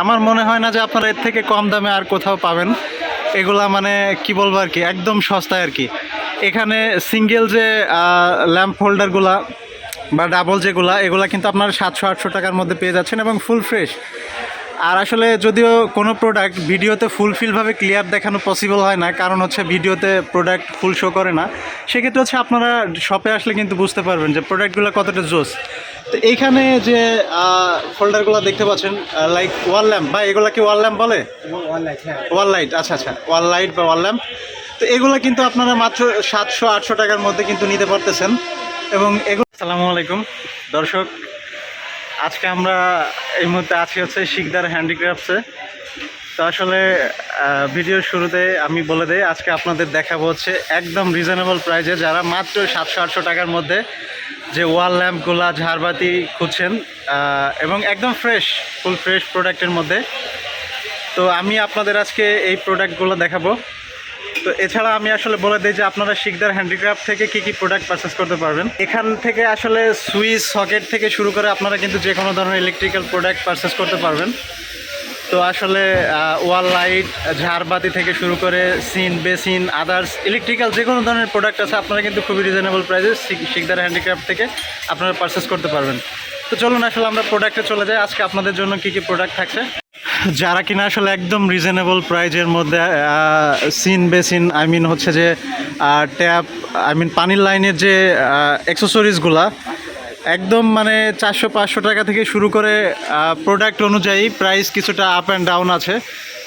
আমার মনে হয় না যে আপনারা এর থেকে কম দামে আর কোথাও পাবেন। এগুলা মানে কি বলব আর কি, একদম সস্তায় আর কি। এখানে সিঙ্গেল যে ল্যাম্প হোল্ডারগুলা বা ডাবল যেগুলা, এগুলা কিন্তু আপনারা সাতশো আটশো টাকার মধ্যে পেয়ে যাচ্ছেন এবং ফুল ফ্রেশ আর আসলে যদিও কোনো প্রোডাক্ট ভিডিওতে ফুলফিলভাবে ক্লিয়ার দেখানো পসিবল হয় না কারণ হচ্ছে ভিডিওতে প্রোডাক্ট ফুল শো করে না সেক্ষেত্রে হচ্ছে আপনারা শপে আসলে কিন্তু বুঝতে পারবেন যে প্রোডাক্টগুলো কতটা জোস। তো এইখানে যে ফোল্ডারগুলো দেখতে পাচ্ছেন লাইক ওয়াল ল্যাম্প বা এগুলো কি ওয়াল ল্যাম্প বলে? ওয়াল লাইট আচ্ছা আচ্ছা ওয়াল লাইট বা ওয়াল ল্যাম্প তো এগুলো কিন্তু আপনারা মাত্র সাতশো আটশো টাকার মধ্যে কিন্তু নিতে পারতেছেন। এবং এগুলো আসসালামু আলাইকুম। দর্শক আজকে আমরা এই মুহূর্তে আছি হচ্ছে শিকদার হ্যান্ডিক্রাফটসে। তো আসলে ভিডিওর শুরুতে আমি বলে দেই, আজকে আপনাদের দেখাবো হচ্ছে একদম রিজনেবল প্রাইজে যারা মাত্র সাতশো, আটশো টাকার মধ্যে যে ওয়াল ল্যাম্পগুলা ঝাড়বাতি খুঁজছেন এবং একদম ফ্রেশ ফুল ফ্রেশ প্রোডাক্টের মধ্যে। তো আমি আপনাদের আজকে এই প্রোডাক্টগুলো দেখাবো। তো এছাড়া আমি আসলে বলে দিই যে আপনারা শিকদার হ্যান্ডিক্রাফট থেকে কি কি প্রোডাক্ট পারচেস করতে পারবেন। এখান থেকে আসলে সুইচ, সকেট থেকে শুরু করে আপনারা কিন্তু যে কোনো ধরনের ইলেকট্রিক্যাল প্রোডাক্ট পারচেস করতে পারবেন। তো আসলে ওয়াল লাইট ঝাড়বাতি থেকে শুরু করে সিন, বেসিন আদার্স ইলেকট্রিক্যাল যে কোনো ধরনের প্রোডাক্ট আছে, আপনারা কিন্তু খুবই রিজনেবল প্রাইসে শিকদার হ্যান্ডিক্রাফট থেকে আপনারা পারচেস করতে পারবেন। তো চলুন আসলে আমরা প্রোডাক্টে চলে যাই। আজকে আপনাদের জন্য কি কি প্রোডাক্ট থাকছে? যারা কিনা আসলে একদম রিজনেবল প্রাইজের মধ্যে সিন বেসিন আই মিন হচ্ছে যে ট্যাপ আই মিন পানির লাইনের যে অ্যাক্সেসরিজগুলা একদম মানে চারশো, পাঁচশো টাকা থেকে শুরু করে প্রোডাক্ট অনুযায়ী প্রাইস কিছুটা আপ অ্যান্ড ডাউন আছে।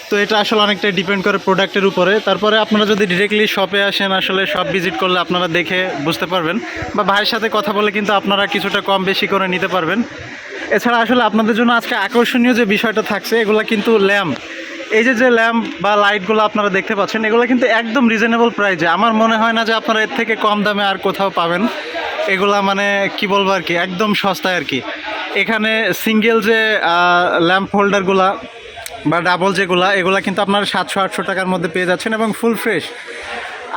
তো এটা আসলে অনেকটাই ডিপেন্ড করে প্রোডাক্টের উপরে। তারপরে আপনারা যদি ডিরেক্টলি শপে আসেন, আসলে শপ ভিজিট করলে আপনারা দেখে বুঝতে পারবেন। বা ভাইয়ের সাথে কথা বলে কিন্তু আপনারা কিছুটা কম বেশি করে নিতে পারবেন। এছাড়া আসলে আপনাদের জন্য আজকে আকর্ষণীয় যে বিষয়টা থাকছে, এগুলো কিন্তু ল্যাম্প। এই যে যে ল্যাম্প বা লাইটগুলো আপনারা দেখতে পাচ্ছেন, এগুলো কিন্তু একদম রিজনেবল প্রাইজে আমার মনে হয় না যে আপনারা এর থেকে কম দামে আর কোথাও পাবেন। এগুলা মানে কি বলব আর কি, একদম সস্তায় আর কি। এখানে সিঙ্গেল যে ল্যাম্প হোল্ডারগুলা বা ডাবল যেগুলা, এগুলা কিন্তু আপনারা সাতশো, আটশো টাকার মধ্যে পেয়ে যাচ্ছেন এবং ফুল ফ্রেশ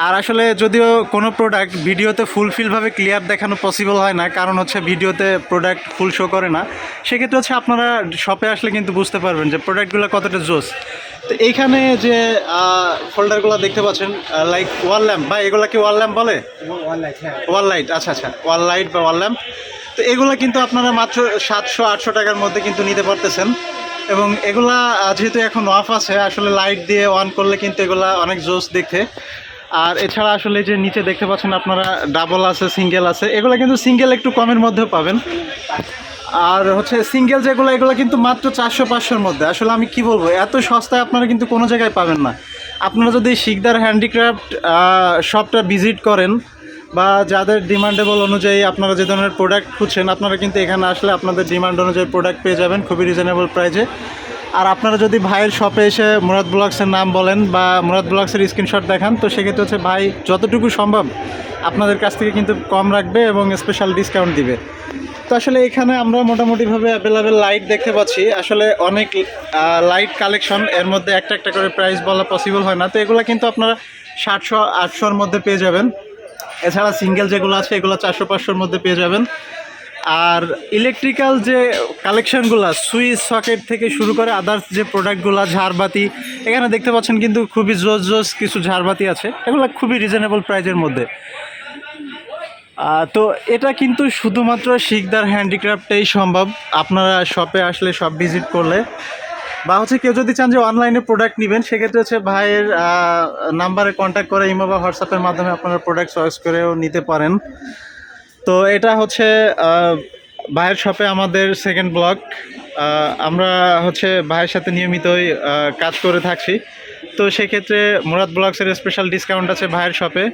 আর আসলে যদিও কোনো প্রোডাক্ট ভিডিওতে ফুলফিলভাবে ক্লিয়ার দেখানো পসিবল হয় না কারণ হচ্ছে ভিডিওতে প্রোডাক্ট ফুল শো করে না সেক্ষেত্রে হচ্ছে আপনারা শপে আসলে কিন্তু বুঝতে পারবেন যে প্রোডাক্টগুলো কতটা জোস। তো এইখানে যে ফোল্ডারগুলো দেখতে পাচ্ছেন লাইক ওয়াল ল্যাম্প বা এগুলো কি ওয়াল ল্যাম্প বলে? ওয়াল লাইট আচ্ছা আচ্ছা ওয়াল লাইট বা ওয়াল ল্যাম্প তো এগুলো কিন্তু আপনারা মাত্র সাতশো আটশো টাকার মধ্যে কিন্তু নিতে পারতেছেন। এবং এগুলা যেহেতু এখন অফ আছে আসলে লাইট দিয়ে অন করলে কিন্তু এগুলা অনেক জোস দেখতে। আর এছাড়া আসলে যে নিচে দেখতে পাচ্ছেন আপনারা ডাবল আছে সিঙ্গেল আছে, এগুলো কিন্তু সিঙ্গেল একটু কমের মধ্যে পাবেন। আর হচ্ছে সিঙ্গেল যেগুলো, এগুলো কিন্তু মাত্র চারশো পাঁচশোর মধ্যে। আসলে আমি কি বলব, এত সস্তায় আপনারা কিন্তু কোনো জায়গায় পাবেন না। আপনারা যদি শিকদার হ্যান্ডিক্রাফট শপটা ভিজিট করেন বা যাদের ডিমান্ডেবল অনুযায়ী আপনারা যে ধরনের প্রোডাক্ট খুঁজছেন, আপনারা কিন্তু এখানে আসলে আপনাদের ডিমান্ড অনুযায়ী প্রোডাক্ট পেয়ে যাবেন খুবই রিজনেবল প্রাইজে আর আপনারা যদি ভাইয়ের শপে এসে মুরাদ ব্লগসের নাম বলেন বা মুরাদ ব্লগসের স্ক্রিনশট দেখান, তো সেক্ষেত্রে হচ্ছে ভাই যতটুকু সম্ভব আপনাদের কাছ থেকে কিন্তু কম রাখবে এবং স্পেশাল ডিসকাউন্ট দিবে। তো আসলে এখানে আমরা মোটামুটিভাবে অ্যাভেলেবেল লাইট দেখতে পাচ্ছি। আসলে অনেক লাইট কালেকশন এর মধ্যে একটা একটা করে প্রাইস বলা পসিবল হয় না। তো এগুলো কিন্তু আপনারা ষাটশো আটশোর মধ্যে পেয়ে যাবেন। এছাড়া সিঙ্গেল যেগুলো আছে, এগুলো চারশো, পাঁচশোর মধ্যে পেয়ে যাবেন। আর ইলেকট্রিক্যাল যে কালেকশনগুলো সুইচ সকেট থেকে শুরু করে আদার্স যে প্রোডাক্টগুলো ঝাড়বাতি, এখানে দেখতে পাচ্ছেন কিন্তু খুবই জোস জোস কিছু ঝাড়বাতি আছে। এগুলো খুবই রিজনেবল প্রাইজের মধ্যে। তো এটা কিন্তু শুধুমাত্র শিকদার হ্যান্ডিক্রাফটেই সম্ভব। আপনারা শপে আসলে শপ ভিজিট করলে। বা হচ্ছে কেউ যদি চান যে অনলাইনে প্রোডাক্ট নেবেন, সেক্ষেত্রে হচ্ছে ভাইয়ের নাম্বারে কন্ট্যাক্ট করে ইমো বা হোয়াটসঅ্যাপের মাধ্যমে আপনারা প্রোডাক্ট চয়েস করেও নিতে পারেন। তো এটা হচ্ছে ভাইয়ের শপে আমাদের সেকেন্ড ব্লক আমরা হচ্ছে ভাইয়ের সাথে নিয়মিতই কাজ করে থাকছি। তো সেক্ষেত্রে মুরাদ ব্লগসের স্পেশাল ডিসকাউন্ট আছে ভাইয়ের শপে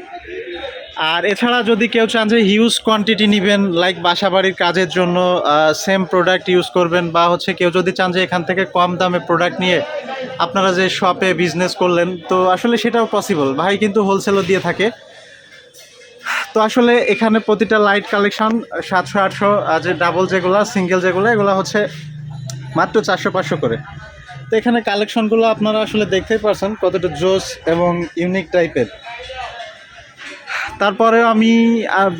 আর এছাড়া যদি কেউ চান যে হিউজ কোয়ান্টিটি নেবেন লাইক বাসাবাড়ির কাজের জন্য সেম প্রোডাক্ট ইউজ করবেন, বা হচ্ছে কেউ যদি চান যে এখান থেকে কম দামে প্রোডাক্ট নিয়ে আপনারা যে শপে বিজনেস করলেন, তো আসলে সেটাও পসিবল ভাই কিন্তু হোলসেলও দিয়ে থাকে। তো আসলে এখানে প্রতিটা লাইট কালেকশন সাতশো, আটশো যে ডাবল যেগুলো সিঙ্গেল যেগুলো, এগুলো হচ্ছে মাত্র চারশো, পাঁচশো করে। তো এখানে কালেকশনগুলো আপনারা আসলে দেখতেই পারছেন কতটা জোস এবং ইউনিক টাইপের তারপরে আমি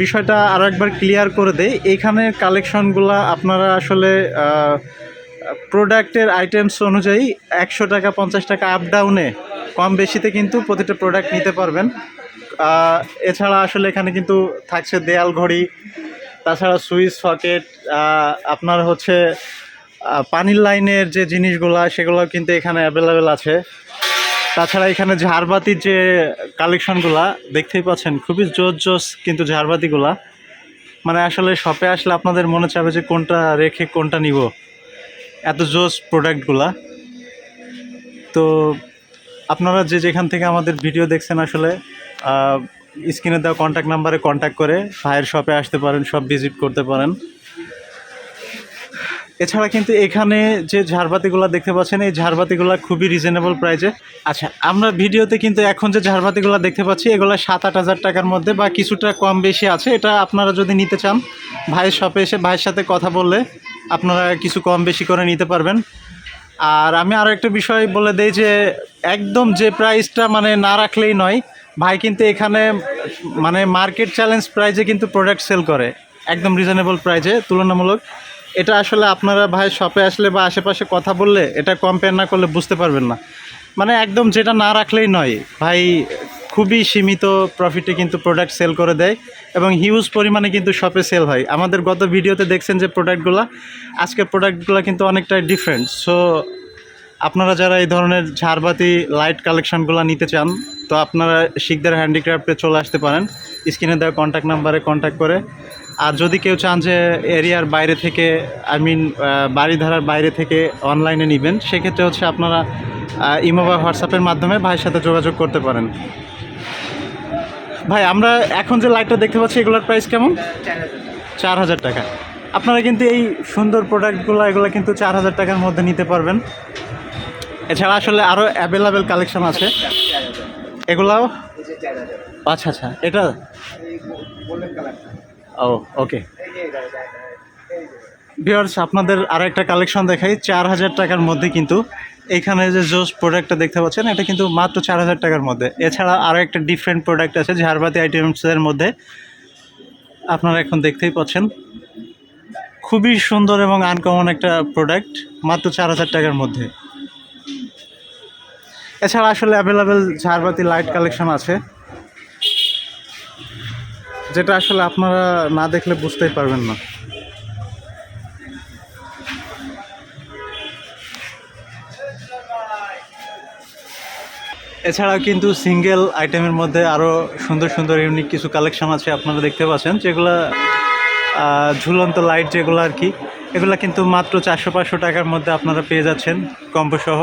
বিষয়টা আরও একবার ক্লিয়ার করে দেই। এখানের কালেকশনগুলো আপনারা আসলে প্রোডাক্টের আইটেমস অনুযায়ী একশো টাকা, পঞ্চাশ টাকা আপ ডাউনে কম বেশিতে কিন্তু প্রতিটা প্রোডাক্ট নিতে পারবেন। এছাড়া আসলে এখানে কিন্তু থাকছে দেয়াল ঘড়ি, তাছাড়া সুইচ সকেট আপনার হচ্ছে পানির লাইনের যে জিনিসগুলা সেগুলো কিন্তু এখানে অ্যাভেলেবেল আছে। তাছাড়া এখানে ঝাড়বাতির যে কালেকশনগুলা দেখতেই পাচ্ছেন, খুবই জোস জোস কিন্তু ঝাড়বাতিগুলা। মানে আসলে শপে আসলে আপনাদের মনে চাবে যে কোনটা রেখে কোনটা নিব। এত জোস প্রোডাক্টগুলা তো আপনারা যে যেখান থেকে আমাদের ভিডিও দেখছেন আসলে স্ক্রিনে দেওয়া কন্ট্যাক্ট নাম্বারে কন্ট্যাক্ট করে ভাইয়ের শপে আসতে পারেন সব ভিজিট করতে পারেন। এছাড়া কিন্তু এখানে যে ঝাড়বাতিগুলো দেখতে পাচ্ছেন, এই ঝাড়বাতিগুলো খুবই রিজনেবল প্রাইজে আচ্ছা আমরা ভিডিওতে কিন্তু এখন যে ঝাড়বাতিগুলো দেখতে পাচ্ছি, এগুলো সাত আট হাজার টাকার মধ্যে বা কিছুটা কম বেশি আছে। এটা আপনারা যদি নিতে চান, ভাইয়ের শপে এসে ভাইয়ের সাথে কথা বললে আপনারা কিছু কম বেশি করে নিতে পারবেন। আর আমি আরও একটা বিষয় বলে দেই যে, একদম যে প্রাইসটা মানে না রাখলেই নয়, ভাই কিন্তু এখানে মানে মার্কেট চ্যালেঞ্জ প্রাইজে কিন্তু প্রোডাক্ট সেল করে, একদম রিজনেবল প্রাইজে তুলনামূলক। এটা আসলে আপনারা ভাই শপে আসলে বা আশেপাশে কথা বললে এটা কম্পেয়ার না করলে বুঝতে পারবেন না। মানে একদম যেটা না রাখলেই নয়, ভাই খুবই সীমিত প্রফিটে কিন্তু প্রোডাক্ট সেল করে দেয় এবং হিউজ পরিমাণে কিন্তু শপে সেল হয়। আমাদের গত ভিডিওতে দেখছেন যে প্রোডাক্টগুলো আজকের প্রোডাক্টগুলো কিন্তু অনেকটাই ডিফারেন্ট সো আপনারা যারা এই ধরনের ঝাড়বাতি লাইট কালেকশনগুলো নিতে চান, তো আপনারা শিকদার হ্যান্ডিক্রাফটে চলে আসতে পারেন। স্ক্রিনে দেওয়া কন্ট্যাক্ট নাম্বারে কন্ট্যাক্ট করে। আর যদি কেউ চান যে এরিয়ার বাইরে থেকে আই মিন বাড়িধারার বাইরে থেকে অনলাইনে নেবেন, সেক্ষেত্রে হচ্ছে আপনারা ইমো বা হোয়াটসঅ্যাপের মাধ্যমে ভাইয়ের সাথে যোগাযোগ করতে পারেন। ভাই, আমরা এখন যে লাইটটা দেখতে পাচ্ছি, এগুলোর প্রাইস কেমন? চার হাজার টাকা। আপনারা কিন্তু এই সুন্দর প্রোডাক্টগুলো এগুলো কিন্তু চার হাজার টাকার মধ্যে নিতে পারবেন। এছাড়া আসলে আরও অ্যাভেলেবেল কালেকশন আছে। এগুলাও? আচ্ছা আচ্ছা এটা? ও ওকে ভিওর্স আপনাদের আরও একটা কালেকশন দেখাই। চার হাজার টাকার মধ্যে কিন্তু এখানে যে জোস প্রোডাক্টটা দেখতে পাচ্ছেন, এটা কিন্তু মাত্র চার হাজার টাকার মধ্যে। এছাড়া আরও একটা ডিফারেন্ট প্রোডাক্ট আছে ঝাড়বাতি আইটেমসের মধ্যে। আপনারা এখন দেখতেই পাচ্ছেন। খুবই সুন্দর এবং আনকমন একটা প্রোডাক্ট মাত্র চার হাজার টাকার মধ্যে। এছাড়া আসলে অ্যাভেলেবেল ঝাড়বাতি লাইট কালেকশন আছে। যেটা আসলে আপনারা না দেখলে বুঝতেই পারবেন না। এছাড়াও কিন্তু সিঙ্গেল আইটেমের মধ্যে আরও সুন্দর সুন্দর ইউনিক কিছু কালেকশন আছে আপনারা দেখতে পাচ্ছেন, যেগুলো ঝুলন্ত লাইট যেগুলো আর কি, এগুলো কিন্তু মাত্র চারশো পাঁচশো টাকার মধ্যে আপনারা পেয়ে যাচ্ছেন কম্বো সহ।